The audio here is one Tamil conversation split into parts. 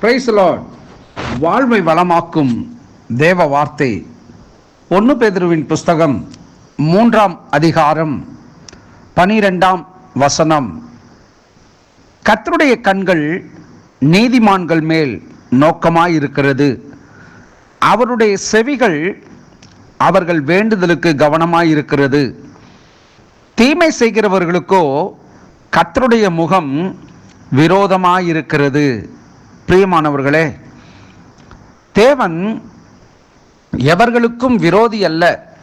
பிரைஸ் லார்ட் வாழ்வை வளமாக்கும் தேவ வார்த்தை. ஒன்று பேதருவின் புஸ்தகம் மூன்றாம் அதிகாரம் பனிரெண்டாம் வசனம். கத்தருடைய கண்கள் நீதிமான்கள் மேல் நோக்கமாயிருக்கிறது. அவருடைய செவிகள் அவர்கள் வேண்டுதலுக்கு கவனமாயிருக்கிறது. தீமை செய்கிறவர்களுக்கோ கத்தருடைய முகம் விரோதமாயிருக்கிறது. பிரியமானவர்களே தேவன் எவர்களுக்கும் விரோதி அல்ல.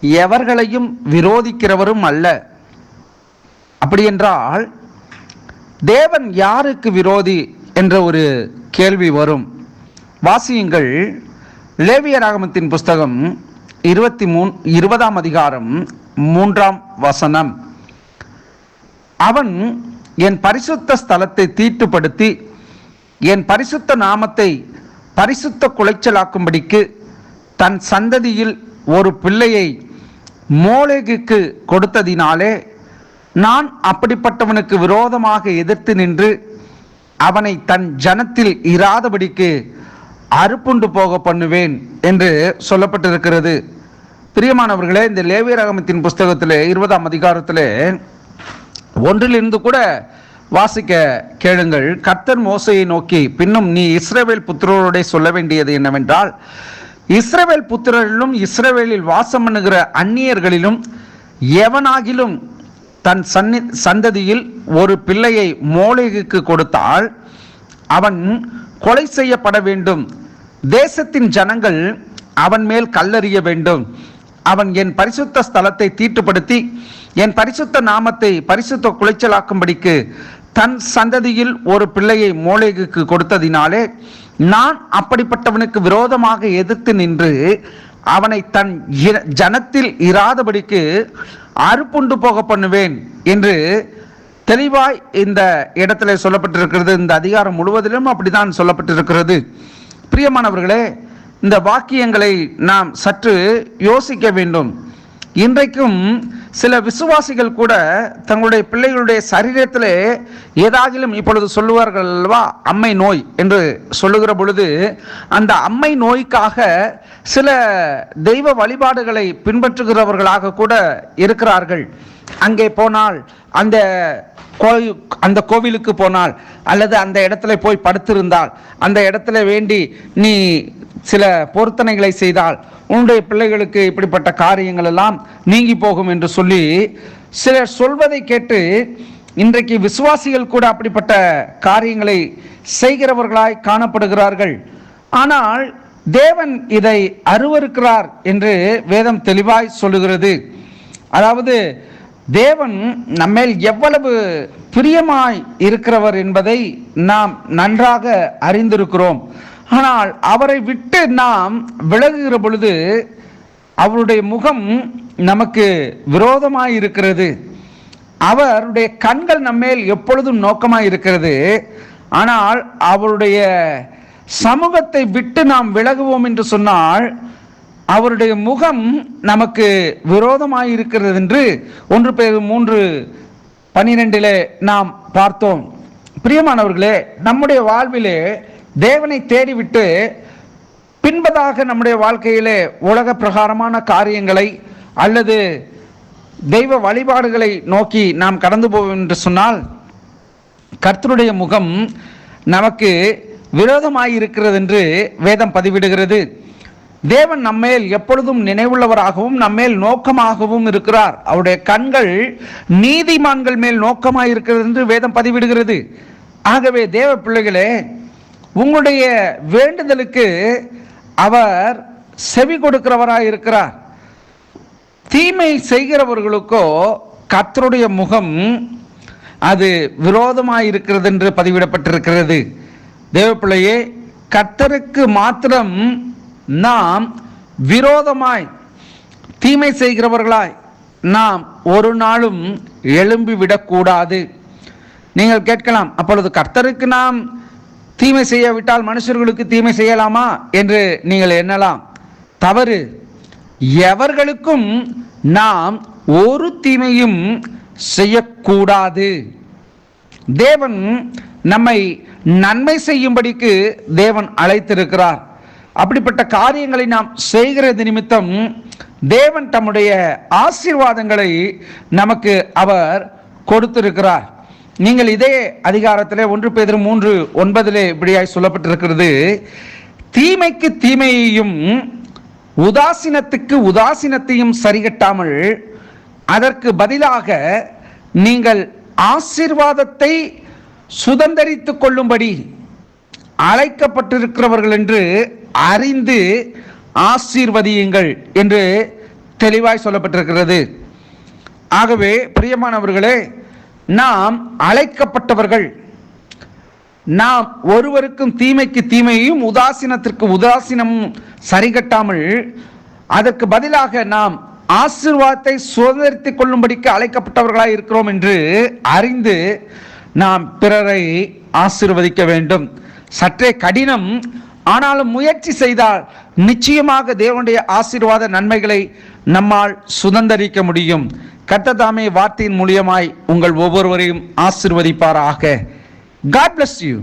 எவர்களையும் விரோதிக்கிறவரும் அல்ல. அப்படி என்றால் தேவன் யாருக்கு விரோதி என்ற ஒரு கேள்வி வரும். வாசியுங்கள் லேவியராகமத்தின் புஸ்தகம் இருபத்தி மூன் இருபதாம் அதிகாரம் மூன்றாம் வசனம். அவன் என் பரிசுத்த ஸ்தலத்தை தீட்டுப்படுத்தி என் பரிசுத்த நாமத்தை பரிசுத்த குலைச்சலாக்கும்படிக்கு தன் சந்ததியில் ஒரு பிள்ளையை மோலேகுக்கு கொடுத்ததினாலே நான் அப்படிப்பட்டவனுக்கு விரோதமாக எதிர்த்து நின்று அவனை தன் ஜனத்தில் இராதபடிக்கு அறுப்புண்டு போக பண்ணுவேன் என்று சொல்லப்பட்டிருக்கிறது. பிரியமானவர்களே இந்த லேவியராகமத்தின் புஸ்தகத்தில் இருபதாம் அதிகாரத்தில் ஒன்றிலிருந்து கூட வாசிக்க கேளுங்கள். கர்த்தர் மோசையை நோக்கி பின்னும் நீ இஸ்ரேவேல் புத்திரரோட சொல்ல வேண்டியது என்னவென்றால் இஸ்ரேவேல் புத்திரரிலும் இஸ்ரேவேலில் வாசம் பண்ணுகிற அந்நியர்களிலும் எவனாகிலும் தன் சன்னி சந்ததியில் ஒரு பிள்ளையை மோளேகுக்கு கொடுத்தால் அவன் கொலை செய்யப்பட வேண்டும். தேசத்தின் ஜனங்கள் அவன் மேல் கல்லறிய வேண்டும். அவன் என் பரிசுத்த ஸ்தலத்தை தீட்டுப்படுத்தி என் பரிசுத்த நாமத்தை பரிசுத்த குலைச்சலாக்கும்படிக்கு தன் சந்ததியில் ஒரு பிள்ளையை மோளேகுக்கு கொடுத்ததினாலே நான் அப்படிப்பட்டவனுக்கு விரோதமாக எதிர்த்து நின்று அவனை தன் ஜனத்தில் இராதபடிக்கு அறுப்புண்டு போக பண்ணுவேன் என்று தெளிவாய் இந்த இடத்துல சொல்லப்பட்டிருக்கிறது. இந்த அதிகாரம் முழுவதிலும் அப்படிதான் சொல்லப்பட்டிருக்கிறது. பிரியமானவர்களே இந்த வாக்கியங்களை நாம் சற்று யோசிக்க வேண்டும். இன்றைக்கும் சில விசுவாசிகள் கூட தங்களுடைய பிள்ளைகளுடைய சரீரத்திலே ஏதாகிலும் இப்பொழுது சொல்லுவார்கள் அல்லவா அம்மை நோய் என்று சொல்லுகிற பொழுது அந்த அம்மை நோய்க்காக சில தெய்வ வழிபாடுகளை பின்பற்றுகிறவர்களாக கூட இருக்கிறார்கள். அங்கே போனால் அந்த கோயில் அந்த கோவிலுக்கு போனால் அல்லது அந்த இடத்துல போய் படுத்திருந்தால் அந்த இடத்துல வேண்டி நீ சில பொருத்தனைகளை செய்தால் உன்னுடைய பிள்ளைகளுக்கு இப்படிப்பட்ட காரியங்கள் எல்லாம் நீங்கி போகும் என்று சொல்லி சிலர் சொல்வதை கேட்டு இன்றைக்கு விசுவாசிகள் கூட அப்படிப்பட்ட காரியங்களை செய்கிறவர்களாய் காணப்படுகிறார்கள். ஆனால் தேவன் இதை அருவருக்கிறார் என்று வேதம் தெளிவாய் சொல்லுகிறது. அதாவது தேவன் நம்மேல் எவ்வளவு பிரியமாய் இருக்கிறவர் என்பதை நாம் நன்றாக அறிந்திருக்கிறோம். ஆனால் அவரை விட்டு நாம் விலகுகிற பொழுது அவருடைய முகம் நமக்கு விரோதமாக இருக்கிறது அவருடைய கண்கள் நம்மேல் எப்பொழுதும் நோக்கமாக இருக்கிறது ஆனால் அவருடைய சமூகத்தை விட்டு நாம் விலகுவோம் என்று சொன்னால் அவருடைய முகம் நமக்கு விரோதமாக இருக்கிறது என்று ஒன்று பேர் மூன்று பனிரெண்டிலே நாம் பார்த்தோம். பிரியமானவர்களே நம்முடைய வாழ்விலே தேவனை தேடிவிட்டு பின்பதாக நம்முடைய வாழ்க்கையிலே உலக பிரகாரமான காரியங்களை அல்லது தெய்வ வழிபாடுகளை நோக்கி நாம் கடந்து போவோம் என்று சொன்னால் கர்த்தருடைய முகம் நமக்கு விரோதமாய் இருக்கிறது என்று வேதம் பதிவிடுகிறது. தேவன் நம்மேல் எப்பொழுதும் நினைவுள்ளவராகவும் நம்மேல் நோக்கமாகவும் இருக்கிறார். அவருடைய கண்கள் நீதிமான்கள் மேல் நோக்கமாய் இருக்கிறது என்று வேதம் பதிவிடுகிறது. ஆகவே தேவ பிள்ளைகளே உங்களுடைய வேண்டுதலுக்கு அவர் செவி கொடுக்கிறவராக இருக்கிறார். தீமை செய்கிறவர்களுக்கோ கர்த்தருடைய முகம் அது விரோதமாக இருக்கிறது என்று பதிவிடப்பட்டிருக்கிறது. தேவப்பிள்ளையே கர்த்தருக்கு மாத்திரம் நாம் விரோதமாய் தீமை செய்கிறவர்களாய் நாம் ஒரு நாளும் எழும்பி விடக்கூடாது நீங்கள் கேட்கலாம் அப்பொழுது கர்த்தருக்கு நாம் தீமை செய்யாவிட்டால் மனுஷர்களுக்கு தீமை செய்யலாமா என்று நீங்கள் எண்ணலாம். தவறு. எவர்களுக்கும் நாம் ஒரு தீமையும் செய்யக்கூடாது. தேவன் நம்மை நன்மை செய்யும்படிக்கு தேவன் அழைத்திருக்கிறார். அப்படிப்பட்ட காரியங்களை நாம் செய்கிறது நிமித்தம் தேவன் தம்முடைய ஆசீர்வாதங்களை நமக்கு அவர் கொடுத்திருக்கிறார். நீங்கள் இதே அதிகாரத்திலே ஒன்று பேதர் மூன்று ஒன்பதிலே இப்படியாய் சொல்லப்பட்டிருக்கிறது. தீமைக்கு தீமையையும் உதாசீனத்துக்கு உதாசீனத்தையும் சரிகட்டாமல் அதற்கு பதிலாக நீங்கள் ஆசீர்வாதத்தை சுதந்திரித்து கொள்ளும்படி அழைக்கப்பட்டிருக்கிறவர்கள் என்று அறிந்து ஆசீர்வதியுங்கள் என்று தெளிவாய் சொல்லப்பட்டிருக்கிறது. ஆகவே பிரியமானவர்களே நாம் அழைக்கப்பட்டவர்கள். நாம் ஒருவருக்கும் தீமைக்கு தீமையையும் உதாசீனத்திற்கு உதாசீனமும் சரிகட்டாமல் அதற்கு பதிலாக நாம் ஆசிர்வாதத்தை சுதந்திரித்துக் கொள்ளும்படிக்கு அழைக்கப்பட்டவர்களாக இருக்கிறோம் என்று அறிந்து நாம் பிறரை ஆசிர்வதிக்க வேண்டும். சற்றே கடினம் ஆனாலும் முயற்சி செய்தால் நிச்சயமாக தேவனுடைய ஆசீர்வாத நன்மைகளை நம்மால் சுதந்தரிக்க முடியும். கத்ததாமே வார்த்தையின் மூலியமாய் உங்கள் ஒவ்வொருவரையும் ஆசிர்வதிப்பாராக. God bless you